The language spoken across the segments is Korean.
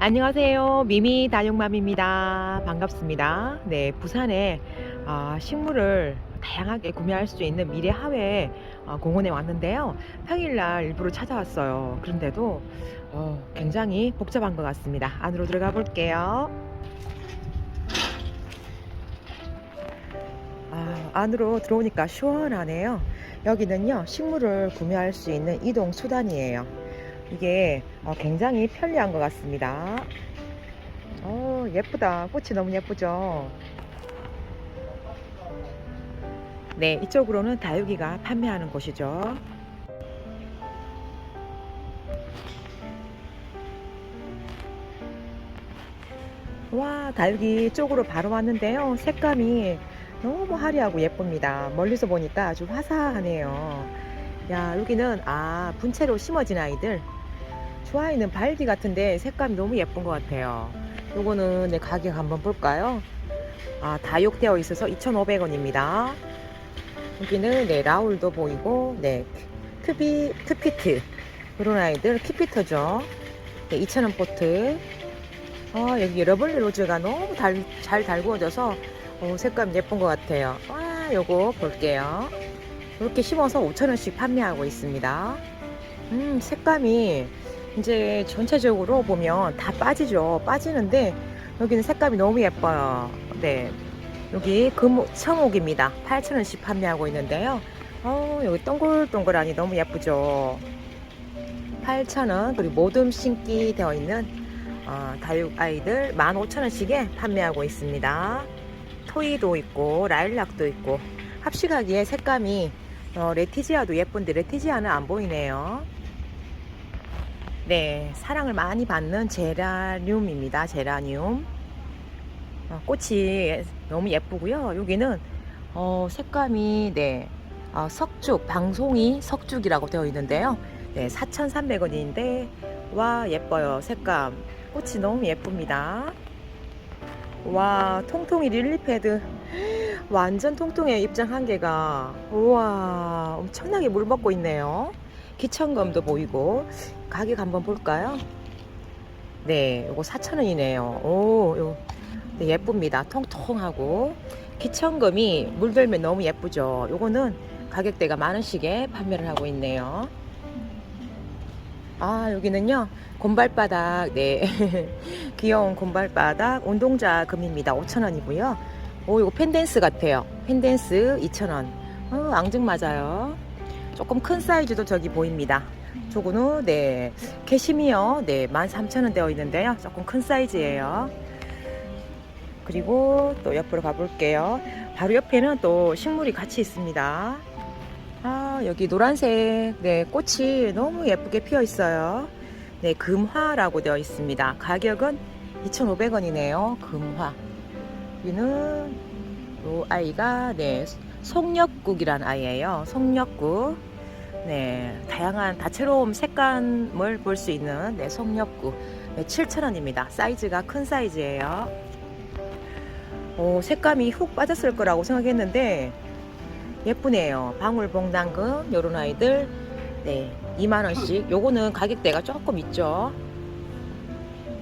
안녕하세요. 미미 다육맘입니다. 반갑습니다. 네, 부산에 아, 식물을 다양하게 구매할 수 있는 미래 하회 어, 공원에 왔는데요. 평일날 일부러 찾아왔어요. 그런데도 어, 굉장히 복잡한 것 같습니다. 안으로 들어가 볼게요. 아, 안으로 들어오니까 시원하네요. 여기는요, 식물을 구매할 수 있는 이동 수단이에요. 이게 어, 굉장히 편리한 것 같습니다. 어, 예쁘다. 꽃이 너무 예쁘죠? 네, 이쪽으로는 다육이가 판매하는 곳이죠. 와, 다육이 쪽으로 바로 왔는데요. 색감이 너무 화려하고 예쁩니다. 멀리서 보니까 아주 화사하네요. 야, 여기는 아, 분채로 심어진 아이들. 좋아하는 발기 같은데 색감이 너무 예쁜 것 같아요. 요거는 네, 가격 한번 볼까요? 아, 다육되어 있어서 2,500원입니다. 여기는 네, 라울도 보이고, 네, 큐비, 큐피트. 그런 아이들, 큐피터죠. 네, 2,000원 포트. 아, 여기 러블리 로즈가 너무 달, 잘 달구어져서 어, 색감 예쁜 것 같아요. 와, 요거 볼게요. 이렇게 심어서 5,000원씩 판매하고 있습니다. 음, 색감이 이제 전체적으로 보면 다 빠지죠. 빠지는데 여기는 색감이 너무 예뻐요. 네. 여기 금 청옥입니다. 8,000원씩 판매하고 있는데요. 어, 여기 동글동글하니 너무 예쁘죠. 8,000원 그리고 모듬 신기 되어 있는 어, 다육 아이들 15,000원씩에 판매하고 있습니다. 토이도 있고 라일락도 있고 합식하기에 색감이 어, 레티지아도 예쁜데 레티지아는 안 보이네요. 네, 사랑을 많이 받는 제라늄입니다. 제라늄. 어, 꽃이 너무 예쁘고요. 여기는 어, 색감이 네, 어, 석죽, 방송이 석죽이라고 되어 있는데요. 네, 4,300원인데 와 예뻐요. 색감. 꽃이 너무 예쁩니다. 와, 통통이 릴리패드. 완전 통통해요. 입장 한 개가. 우와, 엄청나게 물 먹고 있네요. 기천검도 보이고. 가격 한번 볼까요? 네, 요거 4,000원이네요. 오, 요, 네, 예쁩니다. 통통하고. 기천검이 물들면 너무 예쁘죠. 요거는 가격대가 만 원씩에 판매를 하고 있네요. 아, 여기는요. 곰발바닥, 네. 귀여운 곰발바닥 운동자 금입니다. 5,000원이고요. 오, 이거 펜댄스 같아요. 펜댄스 2,000원. 어, 앙증 맞아요. 조금 큰 사이즈도 저기 보입니다. 저거는, 네. 캐시미어, 네. 13,000원 되어 있는데요. 조금 큰 사이즈예요. 그리고 또 옆으로 가볼게요. 바로 옆에는 또 식물이 같이 있습니다. 아, 여기 노란색, 네, 꽃이 너무 예쁘게 피어 있어요. 네, 금화라고 되어 있습니다. 가격은 2,500원이네요. 금화. 여기는 요 아이가 네, 송력국이란 아이예요. 송력국. 네, 다양한 다채로운 색감을 볼 수 있는 네, 송력국. 네, 7,000원입니다. 사이즈가 큰 사이즈예요. 오, 색감이 훅 빠졌을 거라고 생각했는데 예쁘네요. 방울봉당금 요런 아이들 네 2만 원씩 요거는 가격대가 조금 있죠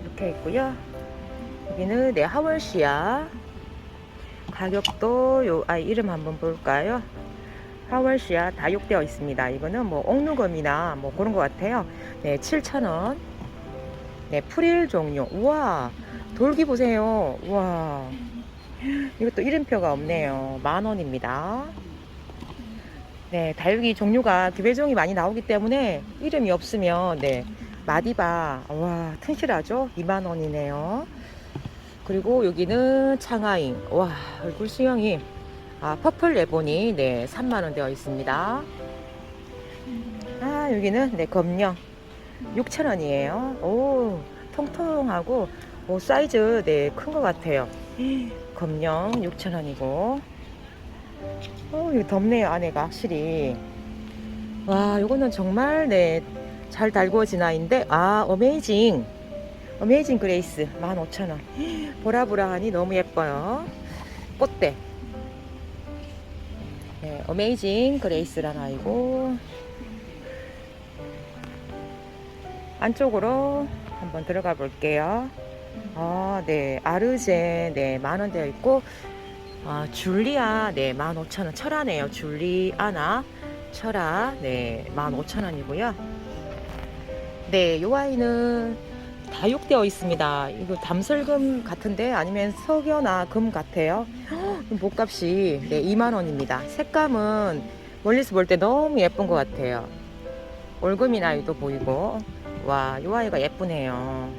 이렇게 있고요 여기는 네 하월시아 가격도 요 아이 이름 한번 볼까요 하월시아 다육되어 있습니다. 이거는 뭐 옥누검이나 뭐 그런 것 같아요. 네 7,000원. 네 프릴 종류. 우와 돌기 보세요. 우와. 이것도 이름표가 없네요. 만 원입니다. 네, 다육이 종류가 기배종이 많이 나오기 때문에 이름이 없으면 네, 마디바. 와 튼실하죠? 2만 원이네요. 그리고 여기는 창하잉 와 얼굴 수영이 아 퍼플 레본이 네 3만 원 되어 있습니다. 아 여기는 네 검령 6천 원이에요. 오 통통하고 오 사이즈 네 큰 것 같아요. 검령 6천 원이고 어, 이거 덥네요, 안에가 확실히. 와, 이거는 정말, 네, 잘 달구어진 아이인데, 아, 어메이징. 어메이징 그레이스, 15,000원. 보라보라하니 너무 예뻐요. 꽃대. 네, 어메이징 그레이스란 아이고. 안쪽으로 한번 들어가 볼게요. 아, 네. 아르제, 네. 만원 되어 있고, 아, 줄리아, 네. 만 오천 원. 철화네요. 줄리아나, 철화, 네. 만 오천 원이고요. 네. 요 와인은 다육되어 있습니다. 이거 담설금 같은데 아니면 석여나 금 같아요. 헉, 목값이 네, 2만 원입니다. 색감은 멀리서 볼 때 너무 예쁜 것 같아요. 올금이 나이도 보이고 와, 요 아이가 예쁘네요.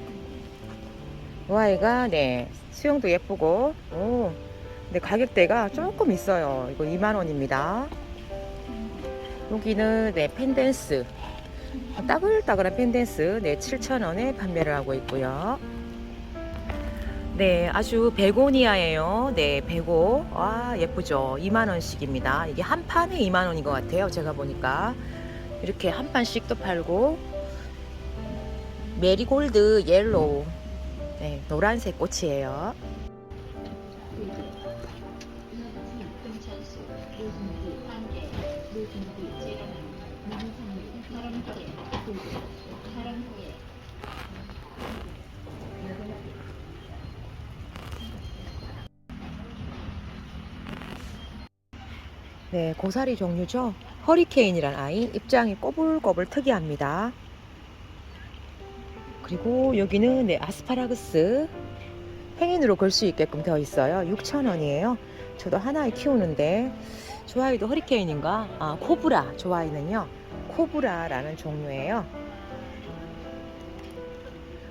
요 아이가 네 수영도 예쁘고 오, 근데 가격대가 조금 있어요. 이거 2만 원입니다. 여기는 네 펜댄스 따글따글한 펜댄스 네 7,000원에 판매를 하고 있고요. 네, 아주 베고니아예요. 네, 베고. 와, 예쁘죠? 2만 원씩입니다. 이게 한 판에 2만 원인 것 같아요. 제가 보니까 이렇게 한 판씩도 팔고 메리골드 옐로우. 네, 노란색 꽃이에요. 네, 고사리 종류죠. 허리케인이란 아이 입장이 꼬불꼬불 특이합니다. 그리고 여기는 네, 아스파라거스 행인으로 걸 수 있게끔 되어 있어요. 6,000원이에요. 저도 하나에 키우는데 좋아이도 허리케인인가? 아, 코브라 좋아이는요. 코브라라는 종류예요.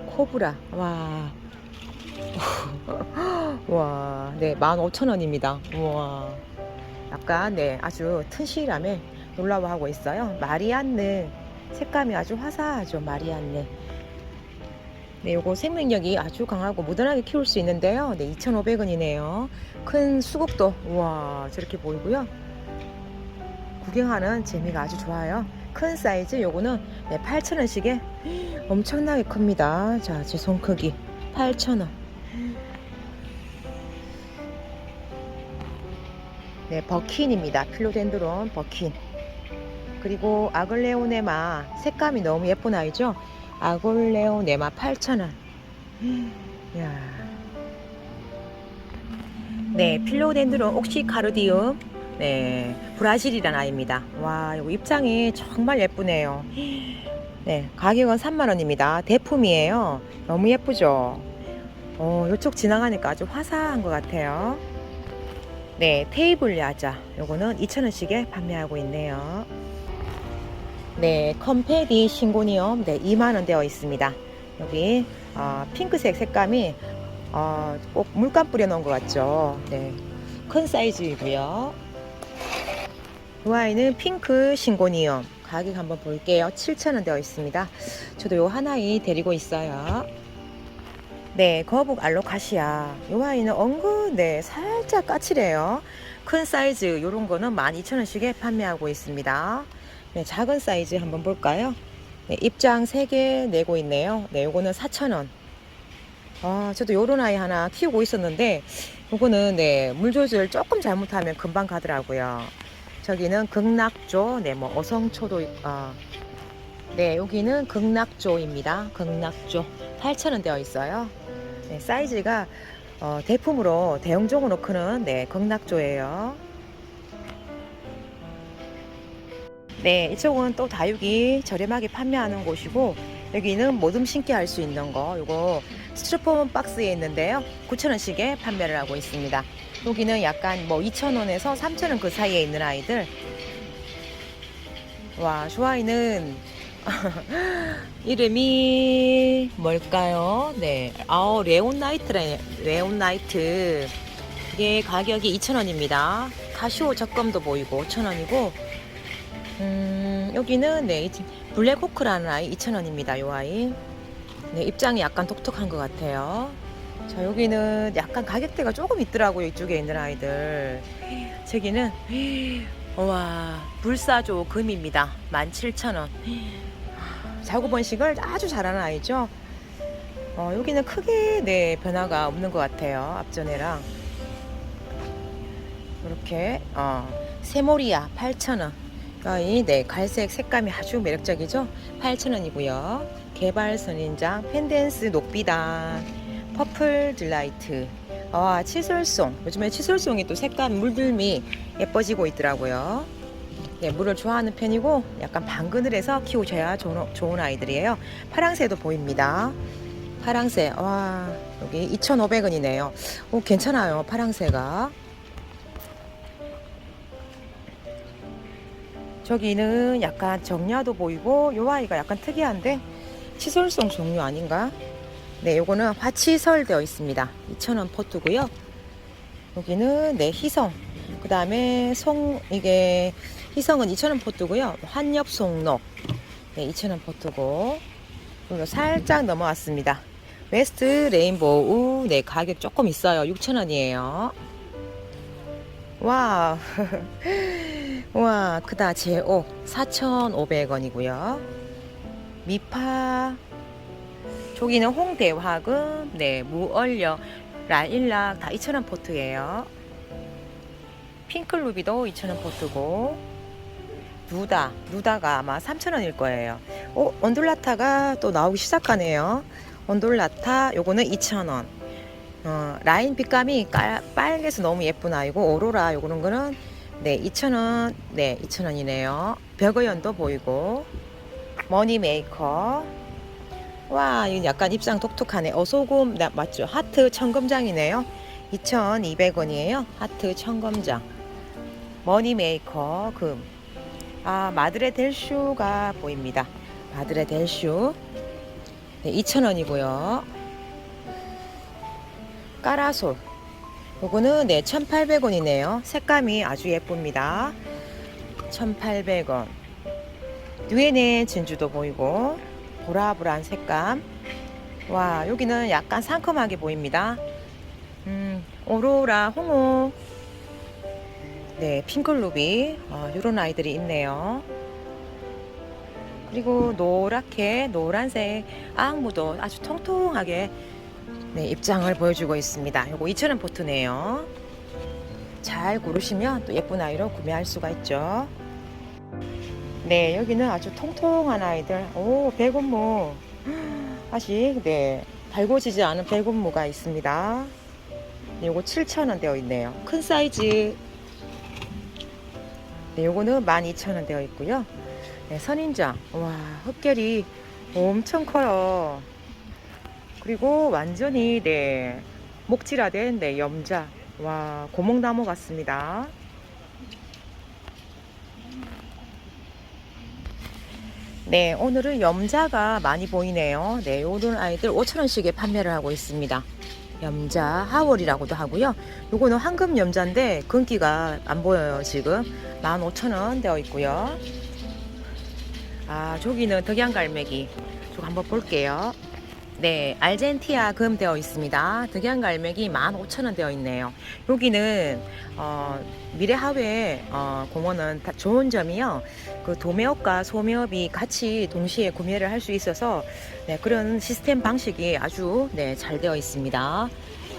코브라. 와. 와, 네, 15,000원입니다. 우와. 약간 네 아주 튼실함에 놀라워하고 있어요. 마리안느 색감이 아주 화사하죠. 마리안느. 네, 요거 생명력이 아주 강하고 무던하게 키울 수 있는데요. 네, 2,500원이네요. 큰 수국도 우와 저렇게 보이고요. 구경하는 재미가 아주 좋아요. 큰 사이즈 요거는 네, 8,000원씩에 엄청나게 큽니다. 자, 제 손 크기 8,000원. 네, 버킨입니다. 필로덴드론 버킨. 그리고 아글레오네마 색감이 너무 예쁜 아이죠. 아글레오네마 8,000원. 야. 네, 필로덴드론 옥시카르디움. 네, 브라질이란 아이입니다. 와, 이거 입장이 정말 예쁘네요. 네, 가격은 3만원입니다. 대품이에요. 너무 예쁘죠? 어, 이쪽 지나가니까 아주 화사한 것 같아요. 네, 테이블 야자. 요거는 2,000원씩에 판매하고 있네요. 네, 컴페디 신고니엄. 네, 2만원 되어 있습니다. 여기, 어, 핑크색 색감이, 어, 꼭 물감 뿌려놓은 것 같죠. 네, 큰 사이즈이고요. 이 아이는 핑크 신고니엄. 가격 한번 볼게요. 7,000원 되어 있습니다. 저도 요 하나이 데리고 있어요. 네, 거북 알로카시아. 요 아이는 엉근, 네, 살짝 까칠해요. 큰 사이즈, 요런 거는 12,000원씩에 판매하고 있습니다. 네, 작은 사이즈 한번 볼까요? 네, 입장 3개 내고 있네요. 네, 요거는 4,000원. 아, 저도 요런 아이 하나 키우고 있었는데, 요거는, 네, 물 조절 조금 잘못하면 금방 가더라고요. 저기는 극락조, 네, 뭐, 어성초도, 있- 아, 네, 여기는 극락조입니다. 극락조. 8,000원 되어 있어요. 네, 사이즈가 어, 대품으로 대형종으로 크는 네, 극락조예요. 네, 이쪽은 또 다육이 저렴하게 판매하는 곳이고 여기는 모듬 신게 할수 있는 거 요거 스티로폼 박스에 있는데요. 9,000원씩에 판매를 하고 있습니다. 여기는 약간 뭐 2,000원에서 3,000원 그 사이에 있는 아이들 와, 좋아이는 이름이 뭘까요? 네, 아우 레온 나이트래 레온 나이트 이게 가격이 2,000원입니다. 카시오 적금도 보이고 5,000원이고 음, 여기는 네 블랙 호크라는 아이 2,000원입니다. 요 아이 네 입장이 약간 독특한 것 같아요. 자 여기는 약간 가격대가 조금 있더라고요. 이쪽에 있는 아이들 저기는 와 불사조 금입니다. 17,000원. 자구 번식을 아주 잘하는 아이죠. 어, 여기는 크게 네 변화가 없는 것 같아요. 앞전에랑 이렇게 어, 세모리아 8,000원. 이 네, 갈색 색감이 아주 매력적이죠. 8,000원이고요. 개발 선인장, 펜댄스 녹비단, 퍼플 딜라이트. 아, 치솔송. 요즘에 치솔송이 또 색감 물들미 예뻐지고 있더라고요. 네, 물을 좋아하는 편이고 약간 방그늘해서 키우셔야 좋은, 좋은 아이들이에요. 파랑새도 보입니다. 파랑새. 와, 여기 2,500원이네요. 오, 괜찮아요. 파랑새가. 저기는 약간 정야도 보이고 요 아이가 약간 특이한데 치솔송 종류 아닌가? 네, 요거는 화치설 되어 있습니다. 2,000원 포트고요. 여기는 네, 희성. 그 다음에 송, 이게 희성은 2,000원 포트고요. 환엽 송록. 네, 2,000원 포트고. 그리고 살짝 넘어왔습니다. 웨스트 레인보우. 네, 가격 조금 있어요. 6,000원이에요. 와. 와, 크다. 제오. 4,500원이고요. 미파. 저기는 홍대화금. 네, 무얼려. 라일락 다 2,000원 포트예요. 핑클루비도 2,000원 포트고. 누다. 누다가 아마 3,000원일 거예요. 어, 온돌라타가 또 나오기 시작하네요. 온돌라타 요거는 2,000원. 어, 라인 빛감이 깔, 빨개서 너무 예쁜 아이고 오로라 요거는 거는 네 2,000원 네 2,000원이네요 벽어연도 보이고 머니 메이커 와 이거 약간 입장 독특하네 어소금 나, 맞죠 하트 청금장이네요 2,200원이에요 하트 청금장 머니 메이커 금 아 마드레 델슈가 보입니다. 마드레 델슈 네 2,000원이고요. 까라솔. 요거는 네 1800원이네요. 색감이 아주 예쁩니다. 1800원. 뒤에는 진주도 보이고 보라보라한 색감. 와 여기는 약간 상큼하게 보입니다. 음 오로라 홍호 네 핑클루비 어, 이런 아이들이 있네요 그리고 노랗게 노란색 앙무도 아주 통통하게 네, 입장을 보여주고 있습니다. 요거 2,000원 포트네요. 잘 고르시면 또 예쁜 아이로 구매할 수가 있죠. 네, 여기는 아주 통통한 아이들. 오, 백운무. 아직, 네, 달궈지지 않은 백운무가 있습니다. 네, 요거 7,000원 되어 있네요. 큰 사이즈. 네, 요거는 12,000원 되어 있고요. 네, 선인장. 와, 흡결이 엄청 커요. 그리고 완전히 네 목질화된 네 염자 와 고목나무 같습니다. 네 오늘은 염자가 많이 보이네요. 네 요런 아이들 5천원씩에 판매를 하고 있습니다. 염자 하월이라고도 하고요. 요거는 황금 염자인데 금기가 안 보여요 지금 15,000원 되어 있고요. 아 저기는 덕양 갈매기 저거 한번 볼게요. 네, 알젠티아 금 되어 있습니다. 득양 갈매기 15,000원 되어 있네요. 여기는 어, 미래하회 어, 공원은 다 좋은 점이요. 그 도매업과 소매업이 같이 동시에 구매를 할 수 있어서 네, 그런 시스템 방식이 아주 네, 잘 되어 있습니다.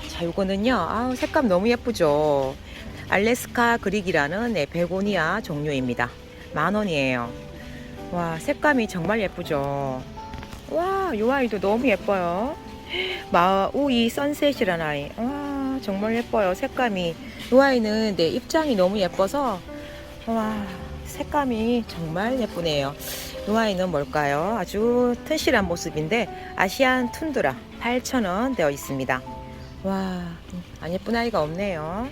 자, 요거는요. 아우, 색감 너무 예쁘죠. 알래스카 그릭이라는 네, 베고니아 종류입니다. 만 원이에요. 와, 색감이 정말 예쁘죠. 와, 이 아이도 너무 예뻐요. 마우이 선셋이라는 아이. 와, 정말 예뻐요. 색감이. 이 아이는 내 입장이 너무 예뻐서, 와, 색감이 정말 예쁘네요. 이 아이는 뭘까요? 아주 튼실한 모습인데, 아시안 툰드라 8,000원 되어 있습니다. 와, 안 예쁜 아이가 없네요.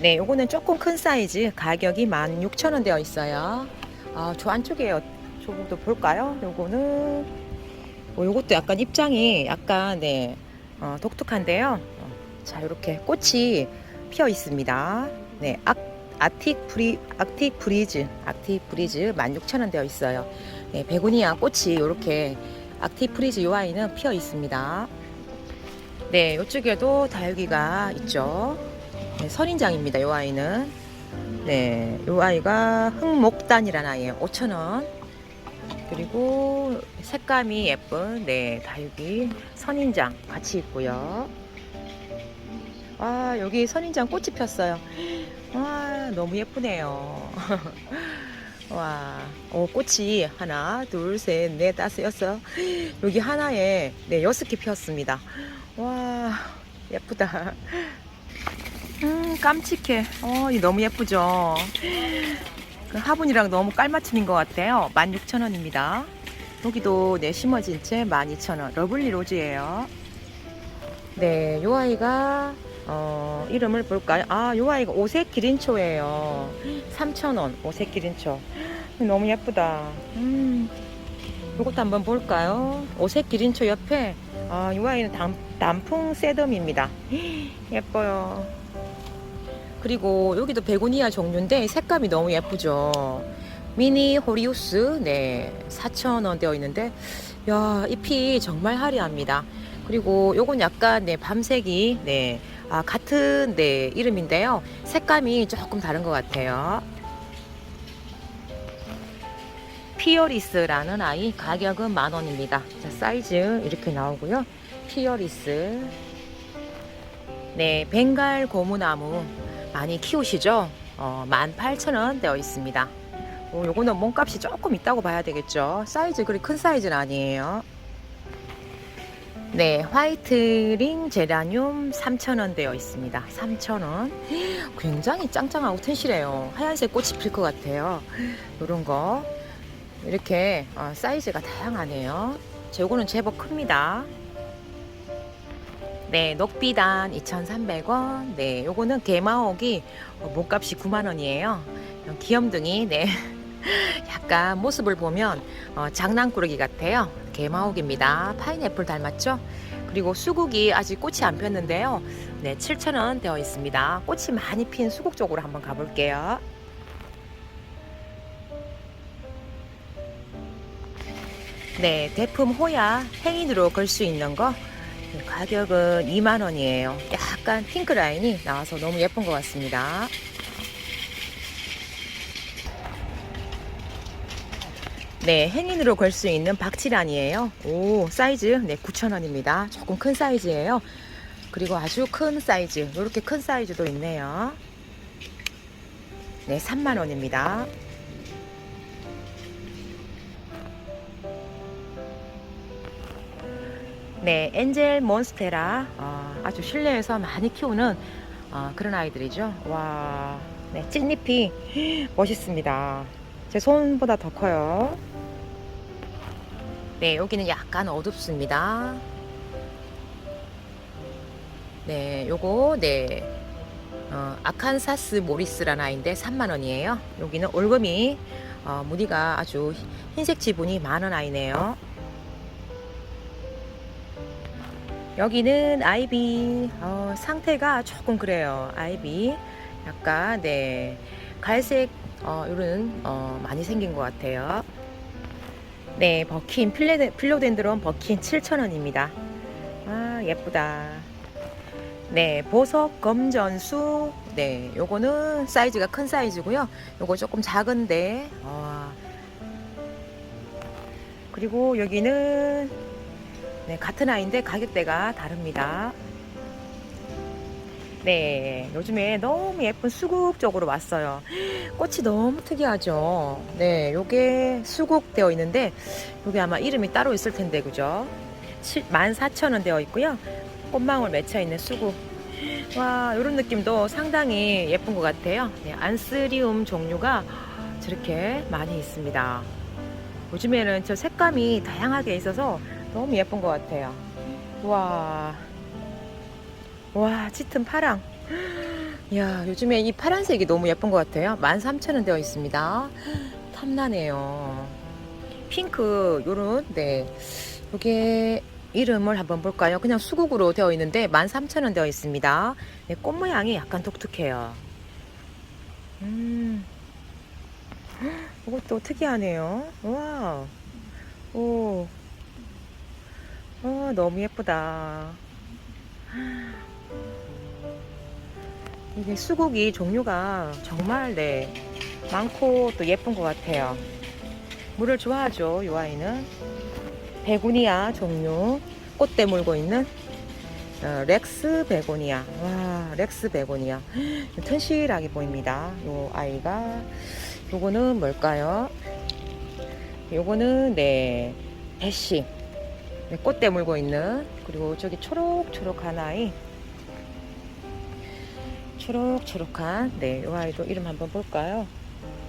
네, 요거는 조금 큰 사이즈, 가격이 16,000원 되어 있어요. 아, 저 안쪽에 조금 더 볼까요? 요거는 어, 요것도 약간 입장이 약간 네 어, 독특한데요. 어, 자 이렇게 꽃이 피어 있습니다. 네 악, 아틱 브리 아틱 브리즈 아틱 브리즈 16,000원 되어 있어요. 네, 베고니아 꽃이 이렇게 아틱 브리즈 요 아이는 피어 있습니다. 네 이쪽에도 다육이가 있죠. 네, 선인장입니다. 요 아이는 네, 요 아이가 흑목단이라는 아이예요. 5,000원. 그리고 색감이 예쁜 네 다육이 선인장 같이 있고요. 와 여기 선인장 꽃이 폈어요. 와 너무 예쁘네요. 와, 어, 꽃이 하나, 둘, 셋, 넷, 다섯, 여섯. 여기 하나에 네 여섯 개 피었습니다. 와, 예쁘다. 음, 깜찍해. 어, 이 너무 예쁘죠. 그 화분이랑 너무 깔맞춤인 것 같아요. 16,000원입니다. 여기도 네 심어진 채 12,000원. 러블리 로즈예요. 네, 요 아이가 어, 이름을 볼까요? 아, 요 아이가 오색 기린초예요. 3,000원. 오색 기린초. 너무 예쁘다. 음. 요것도 한번 볼까요? 오색 기린초 옆에 아, 요 아이는 단, 단풍 세덤입니다. 예뻐요. 그리고 여기도 베고니아 종류인데 색감이 너무 예쁘죠. 미니 호리우스 네 4,000원 되어 있는데 야 잎이 정말 화려합니다. 그리고 요건 약간 네 밤색이 네 아, 같은 네 이름인데요. 색감이 조금 다른 것 같아요. 피어리스라는 아이 가격은 만 원입니다. 자, 사이즈 이렇게 나오고요. 피어리스 네 벵갈 고무나무 많이 키우시죠? 어, 18,000원 되어 있습니다. 오, 요거는 몸값이 조금 있다고 봐야 되겠죠. 사이즈 그리 큰 사이즈는 아니에요. 네, 화이트링 제라늄 3,000원 되어 있습니다. 3,000원. 굉장히 짱짱하고 튼실해요. 하얀색 꽃이 필 것 같아요. 요런 거. 이렇게 어, 사이즈가 다양하네요. 요거는 제법 큽니다. 네, 녹비단 2,300원. 네, 요거는 개마옥이 어, 몸값이 9만 원이에요. 귀염둥이, 네. 약간 모습을 보면 어, 장난꾸러기 같아요. 개마옥입니다. 파인애플 닮았죠? 그리고 수국이 아직 꽃이 안 폈는데요. 네, 7,000원 되어 있습니다. 꽃이 많이 핀 수국 쪽으로 한번 가볼게요. 네, 대품 호야 행인으로 걸 수 있는 거 네, 가격은 2만 원이에요. 약간 핑크 라인이 나와서 너무 예쁜 것 같습니다. 네, 행인으로 걸 수 있는 박치란이에요. 오, 사이즈 네 9,000원입니다. 조금 큰 사이즈예요. 그리고 아주 큰 사이즈, 이렇게 큰 사이즈도 있네요. 네, 3만 원입니다. 네, 엔젤 몬스테라 어, 아주 실내에서 많이 키우는 어, 그런 아이들이죠. 와, 네, 찐잎이 멋있습니다. 제 손보다 더 커요. 네, 여기는 약간 어둡습니다. 네, 요거 네, 어, 아칸사스 모리스라는 아이인데 3만 원이에요. 여기는 올금이 어, 무늬가 아주 흰색 지분이 많은 아이네요. 여기는 아이비 어, 상태가 조금 그래요. 아이비 약간 네 갈색 어, 이런 어, 많이 생긴 것 같아요. 네 버킨 필로덴드론 버킨 7,000원입니다. 아 예쁘다. 네 보석 검전수 네 요거는 사이즈가 큰 사이즈고요. 요거 조금 작은데 어, 그리고 여기는 네, 같은 아이인데 가격대가 다릅니다. 네, 요즘에 너무 예쁜 수국 쪽으로 왔어요. 꽃이 너무 특이하죠. 네, 요게 수국 되어 있는데, 요게 아마 이름이 따로 있을 텐데, 그죠? 14,000원 되어 있고요. 꽃망울 맺혀 있는 수국. 와, 요런 느낌도 상당히 예쁜 것 같아요. 네, 안스리움 종류가 저렇게 많이 있습니다. 요즘에는 저 색감이 다양하게 있어서 너무 예쁜 것 같아요. 와, 와, 짙은 파랑. 야, 요즘에 이 파란색이 너무 예쁜 것 같아요. 13,000원 되어 있습니다. 탐나네요. 핑크, 요런, 네. 요게 이름을 한번 볼까요? 그냥 수국으로 되어 있는데 13,000원 되어 있습니다. 네, 꽃 모양이 약간 독특해요. 음. 이것도 특이하네요. 와. 오. 어, 너무 예쁘다. 이게 수국이 종류가 정말 네 많고 또 예쁜 것 같아요. 물을 좋아하죠, 이 아이는. 베고니아 종류 꽃대 물고 있는 어, 렉스 베고니아. 와, 렉스 베고니아. 튼실하게 보입니다. 이 아이가 요거는 뭘까요? 요거는 네 대시 네, 꽃대 물고 있는 그리고 저기 초록초록한 아이. 초록초록한 네요 아이도 이름 한번 볼까요?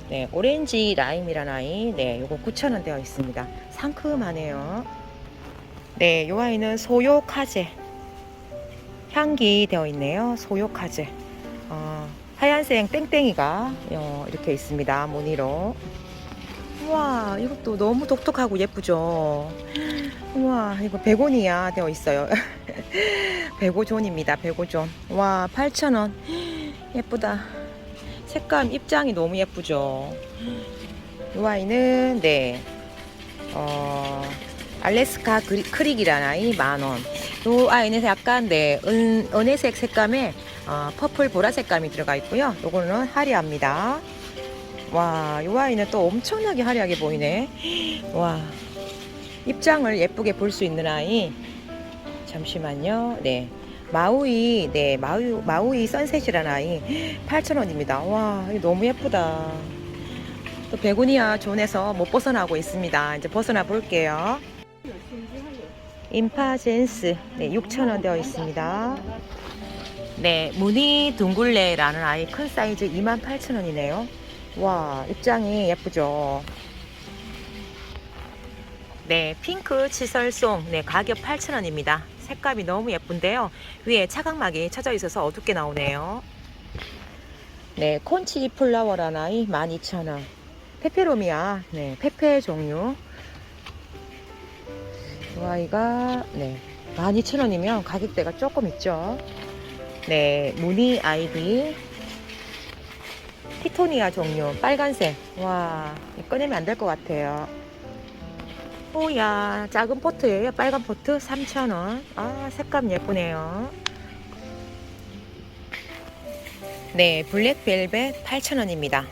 네 오렌지 라임이란 아이. 네 요거 9,000원 되어 있습니다. 상큼하네요. 네요 아이는 소요카제. 향기 되어 있네요. 소요카제. 어, 하얀색 땡땡이가 어, 이렇게 있습니다. 무늬로 우와 이것도 너무 독특하고 예쁘죠? 우와 이거 베고니아 되어 있어요. 베고존입니다 베고존. 와 8,000원. 예쁘다. 색감 입장이 너무 예쁘죠? 이 와인은 네. 어, 알래스카 그리, 크릭이라는 아이 만원. 이 아이는 약간 네 은, 은혜색 색감에 어, 퍼플 보라 색감이 들어가 있고요. 요거는 화려합니다 와, 이 와인은 또 엄청나게 화려하게 보이네. 와, 입장을 예쁘게 볼 수 있는 아이. 잠시만요. 네. 마우이, 네, 마우이, 마우이 선셋이라는 아이. 8,000원입니다. 와, 이거 너무 예쁘다. 또 베고니아 존에서 못 벗어나고 있습니다. 이제 벗어나 볼게요. 인파젠스, 네, 6,000원 되어 있습니다. 네, 무늬 둥글레라는 아이 큰 사이즈 28,000원이네요. 와 입장이 예쁘죠? 네 핑크 치설송. 네 가격 8,000원입니다. 색감이 너무 예쁜데요. 위에 차각막이 쳐져 있어서 어둡게 나오네요. 네 콘치 플라워란 아이 12,000원. 페페로미아. 네 페페 종류. 이 아이가 네 12,000원이면 가격대가 조금 있죠? 네 무늬 아이비 티토니아 종류 빨간색. 와 꺼내면 안 될 것 같아요. 오야 작은 포트예요. 빨간 포트 3,000원. 아 색감 예쁘네요. 네 블랙벨벳 8,000원입니다.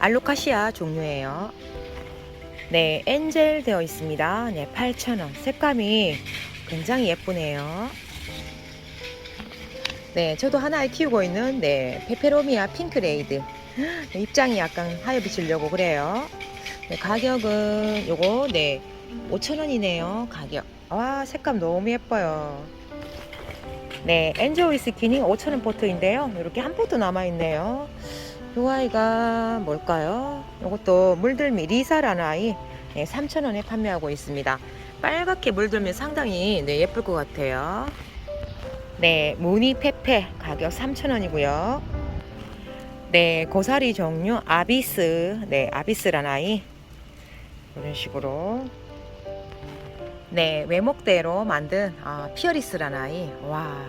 알로카시아 종류예요. 네 엔젤 되어 있습니다. 네 8,000원. 색감이 굉장히 예쁘네요 네, 저도 하나에 키우고 있는 네 페페로미아 핑크레이드 네, 입장이 약간 하여 비치려고 그래요. 네, 가격은 요거 네 5,000원이네요. 가격. 와 색감 너무 예뻐요. 네, 엔조이 스키닝 5,000원 포트인데요. 이렇게 한 포트 남아 있네요. 요 아이가 뭘까요? 요것도 물들미 리사라는 아이 네, 3,000원에 판매하고 있습니다. 빨갛게 물들면 상당히 네, 예쁠 것 같아요. 네, 무늬 페페 가격 3,000원이고요. 네, 고사리 종류 아비스. 네, 아비스란 아이. 이런 식으로. 네, 외목대로 만든 아, 피어리스란 아이. 와.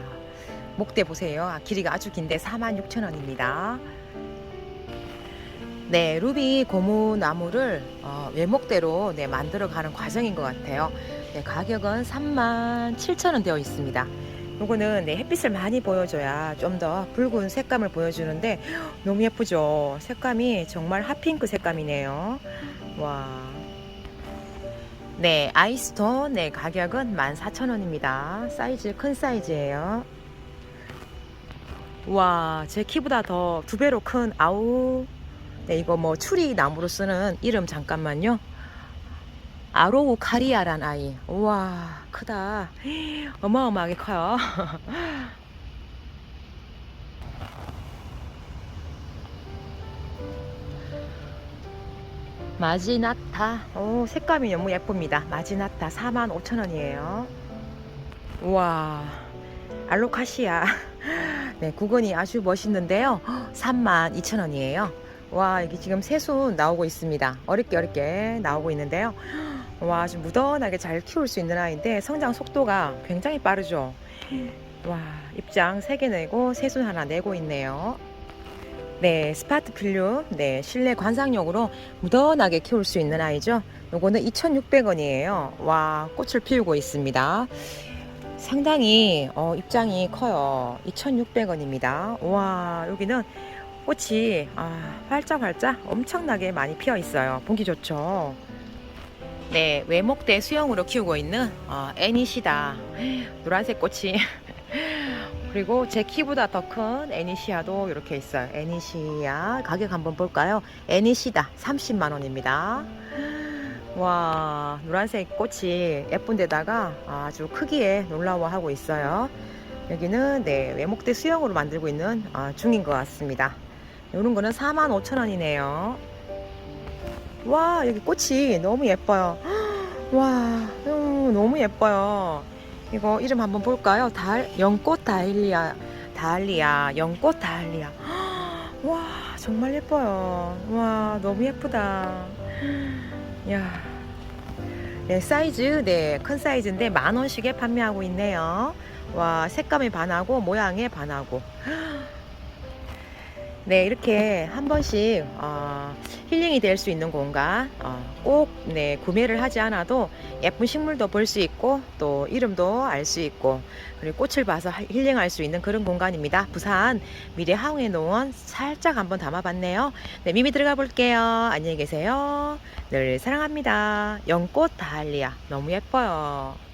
목대 보세요. 아, 길이가 아주 긴데 46,000원입니다. 네, 루비 고무 나무를 어, 외목대로 네, 만들어 가는 과정인 것 같아요. 네, 가격은 37,000원 되어 있습니다. 요거는 네, 햇빛을 많이 보여줘야 좀 더 붉은 색감을 보여주는데 너무 예쁘죠? 색감이 정말 핫핑크 색감이네요. 와. 네 아이스톤 네 가격은 14,000원입니다. 사이즈 큰 사이즈예요. 와 제 키보다 더 두 배로 큰 아우. 네 이거 뭐 추리 나무로 쓰는 이름 잠깐만요 아로우 카리아란 아이. 우와, 크다. 어마어마하게 커요. 마지나타. 오, 색감이 너무 예쁩니다. 마지나타 45,000원이에요. 우와, 알로카시아. 네, 구근이 아주 멋있는데요. 32,000원이에요. 와, 여기 지금 새순 나오고 있습니다. 어렵게 어렵게 나오고 있는데요. 와, 아주 무던하게 잘 키울 수 있는 아이인데 성장 속도가 굉장히 빠르죠. 와, 입장 3개 내고 새순 하나 내고 있네요. 네, 스파트 필름, 네, 실내 관상용으로 무던하게 키울 수 있는 아이죠. 요거는 2,600원이에요. 와, 꽃을 피우고 있습니다. 상당히 어, 입장이 커요. 2,600원입니다. 와, 여기는 꽃이 아, 활짝활짝 엄청나게 많이 피어 있어요. 보기 좋죠. 네, 외목대 수영으로 키우고 있는 어, 애니시다. 노란색 꽃이 그리고 제 키보다 더 큰 애니시아도 이렇게 있어요. 애니시아 가격 한번 볼까요? 애니시다 30만 원입니다. 와 노란색 꽃이 예쁜 데다가 아주 크기에 놀라워하고 있어요. 여기는 네 외목대 수영으로 만들고 있는 아, 중인 것 같습니다. 이런 거는 4만 5천 원이네요. 와 여기 꽃이 너무 예뻐요. 와 음, 너무 예뻐요. 이거 이름 한번 볼까요? 달 연꽃 다일리아 다일리아 연꽃 다일리아. 와 정말 예뻐요. 와 너무 예쁘다. 야. 네, 사이즈, 네, 큰 사이즈인데 만 원씩에 판매하고 있네요. 와, 색감이 반하고 모양에 반하고. 네, 이렇게 한 번씩 어, 힐링이 될 수 있는 공간, 어, 꼭 네, 구매를 하지 않아도 예쁜 식물도 볼 수 있고 또 이름도 알 수 있고 그리고 꽃을 봐서 하- 힐링할 수 있는 그런 공간입니다. 부산 미래 하웅의 농원 살짝 한번 담아봤네요. 네, 미미 들어가 볼게요. 안녕히 계세요. 늘 사랑합니다. 연꽃 다할리아 너무 예뻐요.